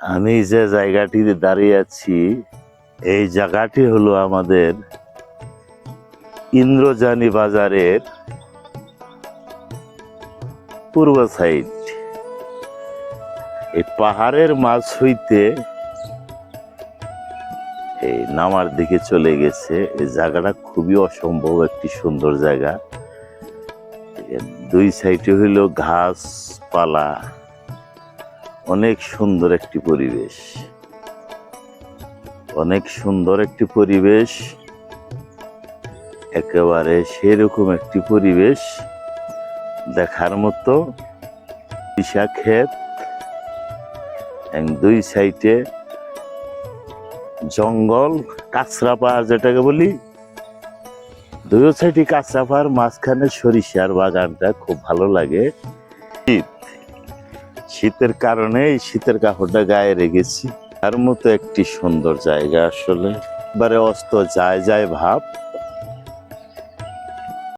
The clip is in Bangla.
আমি যে জায়গাটিতে দাঁড়িয়ে আছি, এই জায়গাটি হলো আমাদের ইন্দ্রজানি বাজারের পূর্ব সাইড। এই পাহাড়ের মাঝ হইতে এই নামার দিকে চলে গেছে। এই জায়গাটা খুবই অসম্ভব একটি সুন্দর জায়গা। দুই সাইডে হইল ঘাসপালা অনেক সুন্দর একটি পরিবেশ। অনেক সুন্দর একটি পরিবেশ। একেবারে সেরকম একটি পরিবেশ দেখার মতো পিসা ক্ষেত দুই সাইডে জঙ্গল, কাঁচরা পাহাড় যেটাকে বলি। দুই সাইডে কাঁচরা পাহাড়, মাঝখানে সরিষার বাগানটা খুব ভালো লাগে। শীত শীতের কারণে এই শীতের কাপড়টা গায়ে রেখেছি। তার মতো একটি সুন্দর জায়গা আসলে। এবারে অস্ত যায় যায় ভাব।